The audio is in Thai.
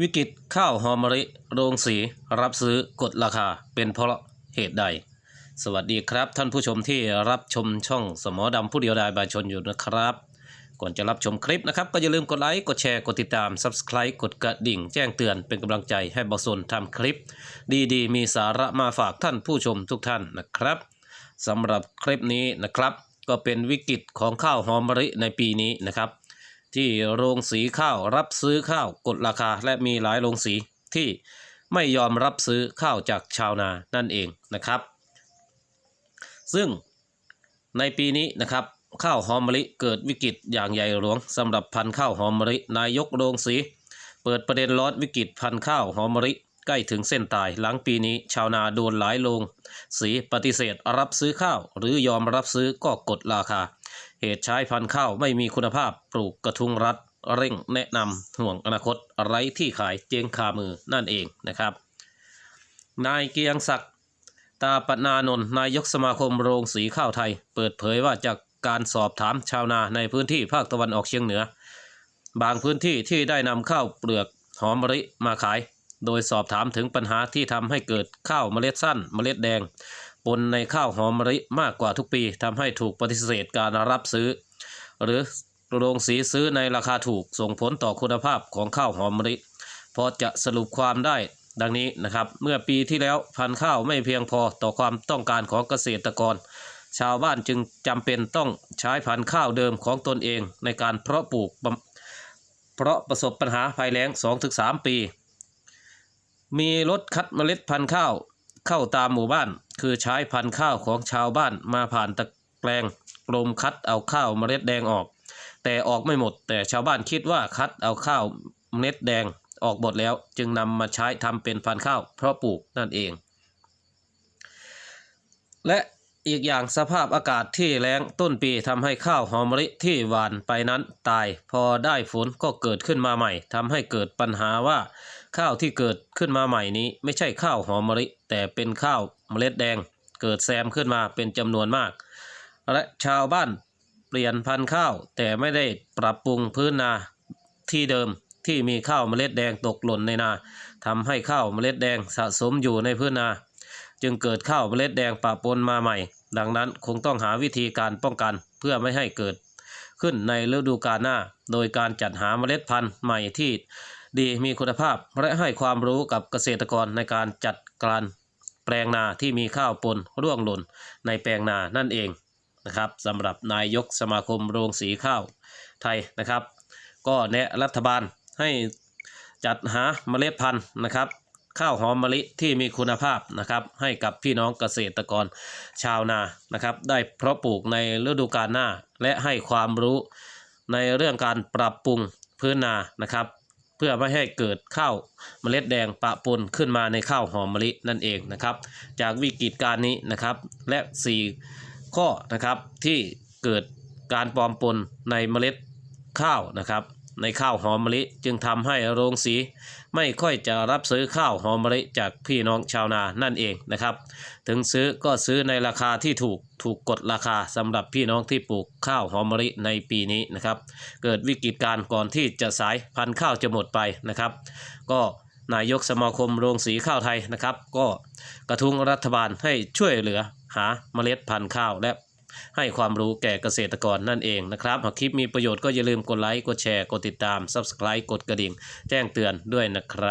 วิกฤตข้าวหอมมะลิโรงสีรับซื้อกดราคาเป็นเพราะเหตุใด สวัสดีครับท่านผู้ชมที่รับชมช่องสมอดำผู้เดียวดายบายชนอยู่นะครับ ก่อนจะรับชมคลิปนะครับ ก็อย่าลืมกดไลค์ กดแชร์ กดติดตาม Subscribe กดกระดิ่ง แจ้งเตือนเป็นกำลังใจให้บอสนทำคลิป ดีๆ มีสาระมาฝากท่านผู้ชมทุกท่านนะครับสำหรับคลิปนี้นะครับ ก็เป็นวิกฤตของข้าวหอมมะลิในปีนี้นะครับ ที่โรงสีข้าวรับซื้อข้าวกดราคา และมีหลายโรงสีที่ไม่ยอมรับซื้อข้าวจากชาวนานั่นเองนะครับ ซึ่งในปีนี้นะครับ ข้าวหอมมะลิเกิดวิกฤตอย่างใหญ่หลวงสำหรับพันธุ์ข้าวหอมมะลินายกโรงสีเปิดประเด็นร้อนวิกฤตพันธุ์ข้าวหอมมะลิใกล้ถึงเส้นตายหลังปีนี้ชาวนาโดนหลายโรงสีปฏิเสธรับซื้อข้าว หรือยอมรับซื้อก็กดราคา เหตุใช้พันธุ์ข้าวไม่มีคุณภาพปลูกกระทุงรัดเร่งแนะนำห่วงอนาคตไร้ที่ขายเจียงคามือนั่นเองนะครับ นายเกียงศักดิ์ตาปนานนท์นายกสมาคมโรงสีข้าวไทย เปิดเผยว่าจาก การสอบถามชาวนาในพื้นที่ภาคตะวันออกเฉียงเหนือ บางพื้นที่ที่ได้นำข้าวเปลือกหอมมะลิมาขาย โดยสอบถามถึงปัญหาที่ทำให้เกิดข้าวเมล็ดสั้นเมล็ดแดง ปนในข้าวหอมมะลิมากกว่าทุกปีทำให้ถูกปฏิเสธการรับซื้อ หรือโรงสีซื้อในราคาถูกส่งผลต่อคุณภาพของข้าวหอมมะลิพอจะสรุปความได้ดังนี้นะครับ เมื่อปีที่แล้วพันธุ์ข้าวไม่เพียงพอต่อความต้องการของเกษตรกร ชาวบ้านจึงจำเป็นต้องใช้พันธุ์ข้าวเดิมของตนเองในการเพาะปลูก เพราะประสบปัญหาภัยแล้ง 2-3 ปี มีรถคัดเมล็ดพันธุ์ข้าวเข้าตามหมู่บ้าน คือใช้พันธุ์ข้าวของชาวบ้านมาผ่านตะแกรงกลมคัดเอาข้าวเมล็ดแดงออก แต่ออกไม่หมด แต่ชาวบ้านคิดว่าคัดเอาข้าวเมล็ดแดงออกหมดแล้ว จึงนำมาใช้ทำเป็นพันธุ์ข้าวเพราะปลูกนั่นเอง และ อีกอย่างสภาพอากาศที่แล้งต้นปีทำให้ข้าวหอมมะลิที่หวานไปนั้นตาย พอได้ฝนก็เกิดขึ้นมาใหม่ทำให้เกิดปัญหาว่า ข้าวที่เกิดขึ้นมาใหม่นี้ ไม่ใช่ข้าวหอมมะลิแต่เป็นข้าวเมล็ดแดง เกิดแซมขึ้นมาเป็นจำนวนมาก และชาวบ้านเปลี่ยนพันธุ์ข้าว แต่ไม่ได้ปรับปรุงพื้นนาที่เดิมที่มีข้าวเมล็ดแดงตกหล่นในนาทำให้ข้าวเมล็ดแดงสะสมอยู่ในพื้นนา จึงเกิดข้าวเมล็ดแดงปะปนมาใหม่ ดังนั้นคงต้องหาวิธีการป้องกันเพื่อไม่ให้เกิด ขึ้นในฤดูกาลหน้า โดยการจัดหาเมล็ดพันธุ์ใหม่ที่ดีมีคุณภาพและให้ความรู้กับเกษตรกรในการจัดการแปลงนาที่มีข้าวปนร่วงหล่นในแปลงนานั่นเองนะครับสำหรับนายกสมาคมโรงสีข้าวไทยนะครับ ก็แนะรัฐบาลให้จัดหาเมล็ดพันธุ์นะครับ ข้าวหอมมะลิที่มีคุณภาพนะครับ ให้กับพี่น้องเกษตรกรชาวนานะครับ ได้เพาะปลูกในฤดูกาลหน้า และให้ความรู้ในเรื่องการปรับปรุงพื้นนานะครับ เพื่อไม่ให้เกิดข้าวเมล็ดแดงปะปนขึ้นมาในข้าวหอมมะลินั่นเองนะครับ จากวิกฤตการณ์นี้นะครับ และ 4 ข้อนะครับที่เกิดการปลอมปนในเมล็ดข้าวนะครับ ในข้าวหอมมะลิจึงทำให้โรงสีไม่ค่อยจะรับซื้อข้าวหอมมะลิจากพี่น้องชาวนานั่นเองนะครับ ถึงซื้อก็ซื้อในราคาที่ถูกถูกกดราคาสำหรับพี่น้องที่ปลูกข้าวหอมมะลิในปีนี้นะครับ เกิดวิกฤตการณ์ก่อนที่จะสายพันธุ์ข้าวจะหมดไปนะครับ ก็นายกสมาคมโรงสีข้าวไทยนะครับ ก็กระทุ้งรัฐบาลให้ช่วยเหลือหาเมล็ดพันธุ์ข้าวและ ให้ความรู้แก่เกษตรกรนั่นเองนะครับ หากคลิปมีประโยชน์ก็อย่าลืมกดไลค์ กดแชร์ กดติดตาม Subscribe กดกระดิ่ง แจ้งเตือนด้วยนะครับ